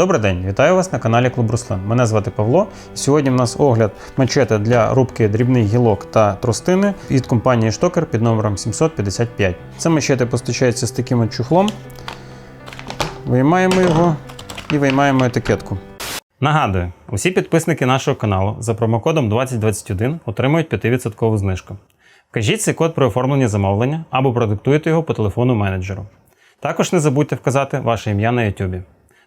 Добрий день, вітаю вас на каналі Клуб Руслан. Мене звати Павло. Сьогодні в нас огляд мачете для рубки дрібних гілок та тростини від компанії Штокер під номером 755. Це мачете постачається з таким от чухлом. Виймаємо його і виймаємо етикетку. Нагадую, усі підписники нашого каналу за промокодом 2021 отримують 5% знижку. Вкажіть цей код при оформленні замовлення або продиктуйте його по телефону менеджеру. Також не забудьте вказати ваше ім'я на YouTube.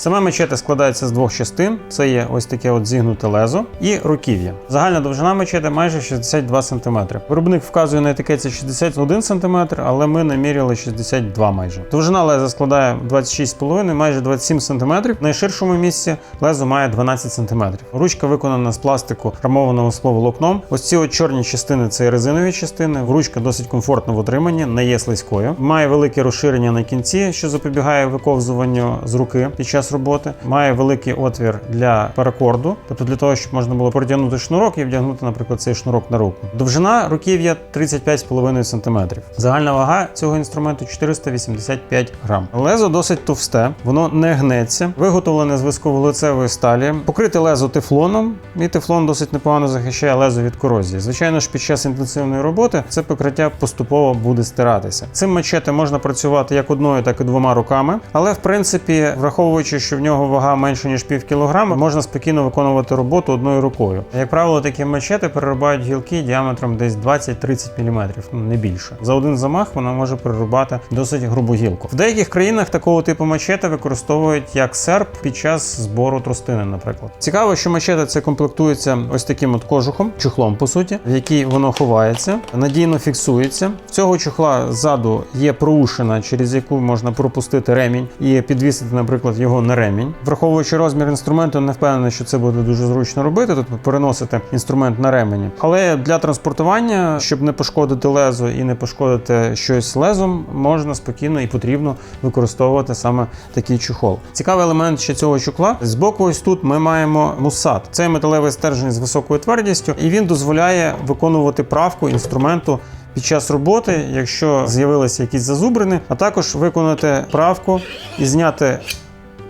Саме мечети складається з двох частин: це є ось таке от зігнуте лезо і руків'я. Загальна довжина мечети майже 62 см. Виробник вказує на етикетці 61 см, але ми наміряли 62 майже. Довжина леза складає 26,5, майже 27 см. В найширшому місці лезо має 12 см. Ручка виконана з пластику армованого скловолокном. Ось ці от чорні частини це резинові частини. Ручка досить комфортно в утриманні, не є слизькою. Має велике розширення на кінці, що запобігає виковзуванню з руки під час роботи. Має великий отвір для паракорду, тобто для того, щоб можна було протягнути шнурок і вдягнути, наприклад, цей шнурок на руку. Довжина руків'я 35,5 см. Загальна вага цього інструменту 485 грам. Лезо досить товсте, воно не гнеться, виготовлене з висковолицевої сталі, покрите лезо тефлоном, і тефлон досить непогано захищає лезо від корозії. Звичайно ж, під час інтенсивної роботи це покриття поступово буде стиратися. Цим мачете можна працювати як одною, так і двома руками, але в принципі, враховуючи, що в нього вага менше ніж пів кілограма, можна спокійно виконувати роботу одною рукою. Як правило, такі мачети перерубають гілки діаметром десь 20-30 мм, ну не більше. За один замах вона може перерубати досить грубу гілку. В деяких країнах такого типу мачете використовують як серп під час збору тростини, наприклад. Цікаво, що мачете це комплектується ось таким от кожухом, чухлом по суті, в який воно ховається, надійно фіксується. Цього чухла ззаду є проушина, через яку можна пропустити ремінь і підвісити, наприклад, його на ремінь. Враховуючи розмір інструменту, не впевнений, що це буде дуже зручно робити, тобто переносити інструмент на ремені. Але для транспортування, щоб не пошкодити лезо і не пошкодити щось лезом, можна спокійно і потрібно використовувати саме такий чухол. Цікавий елемент ще цього чухла. Збоку, ось тут ми маємо мусат. Це металевий стержень з високою твердістю, і він дозволяє виконувати правку інструменту. Під час роботи, якщо з'явилися якісь зазубрини, а також виконати правку і зняти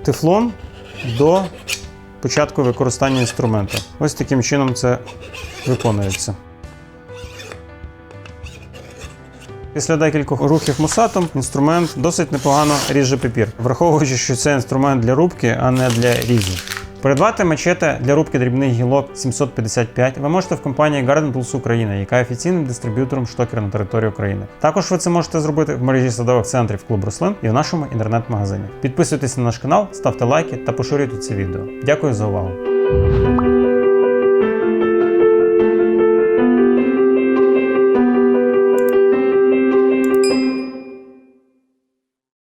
тефлон до початку використання інструменту. Ось таким чином це виконується. Після декількох рухів мусатом інструмент досить непогано ріже папір, враховуючи, що це інструмент для рубки, а не для різу. Придбати мачете для рубки дрібних гілок 755 ви можете в компанії Garden Tools Україна, яка є офіційним дистриб'ютором штокера на території України. Також ви це можете зробити в мережі садових центрів Клуб Рослин і в нашому інтернет-магазині. Підписуйтесь на наш канал, ставте лайки та поширюйте це відео. Дякую за увагу.